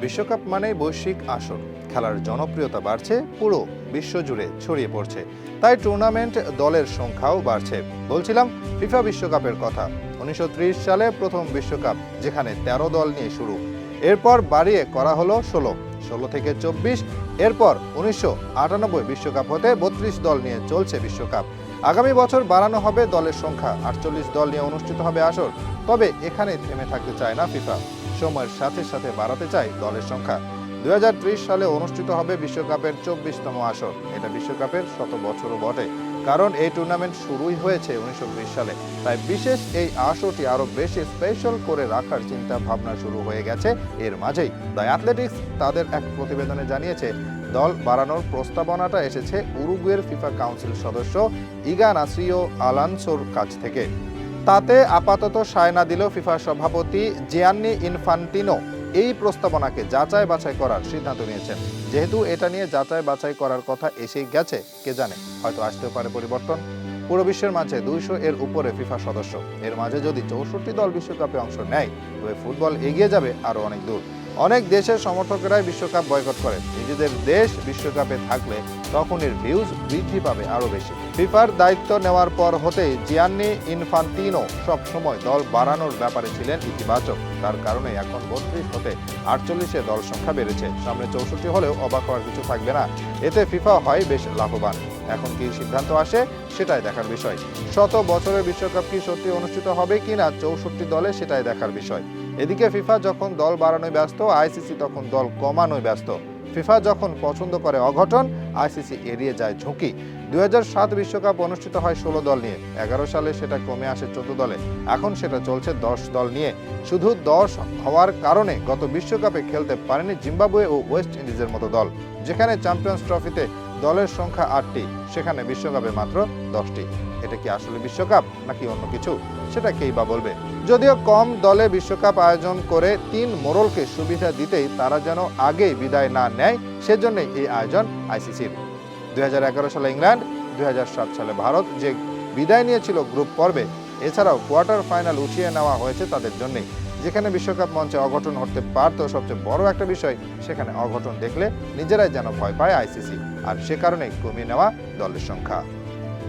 বিশ্বকাপ মানেই বৈশ্বিক আসর। খেলার জনপ্রিয়তা বাড়ছে, পুরো বিশ্বজুড়ে ছড়িয়ে পড়ছে। তাই টুর্নামেন্ট দলের সংখ্যাও বাড়ছে। বলছিলাম ফিফা বিশ্বকাপের কথা। উনিশশো ত্রিশ সালে প্রথম বিশ্বকাপ, যেখানে ১৩ দল নিয়ে শুরু। এরপর বাড়িয়ে করা হলো ষোলো। ষোলো থেকে চব্বিশ, এরপর উনিশশো বিশ্বকাপ হতে বত্রিশ দল নিয়ে চলছে বিশ্বকাপ। আগামী বছর বাড়ানো হবে দলের সংখ্যা। আটচল্লিশ দল নিয়ে অনুষ্ঠিত হবে আসর। তবে এখানে থেমে থাকতে চায় না ফিফা সময়ের সাথে সাথে বাড়াতে চায় দলের সংখ্যা। দুই সালে অনুষ্ঠিত হবে বিশ্বকাপের চব্বিশতম আসর। এটা বিশ্বকাপের শত বছরও বটে, কারণ এই টুর্নামেন্ট শুরুই হয়েছে উনিশশো সালে। তাই বিশেষ এই আসরটি আরও বেশি স্পেশাল করে রাখার চিন্তা ভাবনা শুরু হয়ে গেছে এর মাঝেই। দ্য অ্যাথলেটিক্স তাদের এক প্রতিবেদনে জানিয়েছে, দল বাড়ানোর প্রস্তাবনাটা এসেছে উরুগুয়ের ফিফা কাউন্সিল সদস্য ইগা নাসিও আলানসোর কাছ থেকে। তাতে আপাতত সায় না দিলেও ফিফা সভাপতি জিয়ান্নি ইনফান্টিনো এই প্রস্তাবনাকে যাচাই বাছাই করার সিদ্ধান্ত নিয়েছেন। যেহেতু এটা নিয়ে যাচাই বাছাই করার কথা এসেই গেছে, কে জানে, হয়তো আসতেও পারে পরিবর্তন। পুরো বিশ্বের মাঝে দুইশো এর উপরে ফিফা সদস্য। এর মাঝে যদি চৌষট্টি দল বিশ্বকাপে অংশ নেয়, তবে ফুটবল এগিয়ে যাবে আরও অনেক দূর। অনেক দেশের সমর্থকেরাই বিশ্বকাপ বয়কট করেন। নিজেদের দেশ বিশ্বকাপে থাকলে তখন এর ভিউজ বৃদ্ধি পাবে আরও বেশি। ফিফার দায়িত্ব নেওয়ার পর হতেই জিয়ান্নি ইনফান্তিনো সব সময় দল বাড়ানোর ব্যাপারে ছিলেন ইতিবাচক। তার কারণে এখন বত্রিশ হতে আটচল্লিশে দল সংখ্যা বেড়েছে। সামনে চৌষট্টি হলেও অবাক হওয়ার কিছু থাকবে না। এতে ফিফা হয় বেশ লাভবান। এখন কি সিদ্ধান্ত আসে সেটাই দেখার বিষয়। শত বছরের বিশ্বকাপ কি সত্যি অনুষ্ঠিত হবে কিনা চৌষট্টি দলে সেটাই দেখার বিষয়। এদিকে ফিফা যখন দল বাড়ানোয় ব্যস্ত, আইসিসি তখন দল কমানোয় ব্যস্ত। ফিফা যখন পছন্দ করে অঘটন, আইসিসি এড়িয়ে যায় ঝুঁকি। দুই বিশ্বকাপ অনুষ্ঠিত হয় ষোলো দল নিয়ে। এগারো সালে সেটা কমে আসে চোদ্দ দলে। এখন সেটা চলছে দশ দল নিয়ে। শুধু দশ হওয়ার কারণে গত বিশ্বকাপে খেলতে পারেনি জিম্বাবুয়ে ও ওয়েস্ট ইন্ডিজের মতো দল। যেখানে চ্যাম্পিয়ন্স ট্রফিতে দলের সংখ্যা আটটি, সেখানে বিশ্বকাপে মাত্র দশটি। এটা কি আসলে বিশ্বকাপ, নাকি অন্য কিছু? সেটা কেই বা বলবে? যদিও কম দলে বিশ্বকাপ আয়োজন করে তিন মোরলকে সুবিধা দিতেই তারা যেন আগেই বিদায় না নেয়, সেজন্যই এই আয়োজন আইসিসির। দুই হাজার এগারো সালে ইংল্যান্ড, দুই হাজার সাত সালে ভারত যে বিদায় নিয়েছিল গ্রুপ পর্বে, এছাড়াও কোয়ার্টার ফাইনাল উঠিয়ে নেওয়া হয়েছে তাদের জন্যই। যেখানে বিশ্বকাপ মঞ্চে অঘটন হতে পারত সবচেয়ে বড় একটা বিষয়, সেখানে অঘটন দেখলে নিজেরাই যেন ভয় পায় আইসিসি। আর সে কারণেই কমিয়ে নেওয়া দলের সংখ্যা।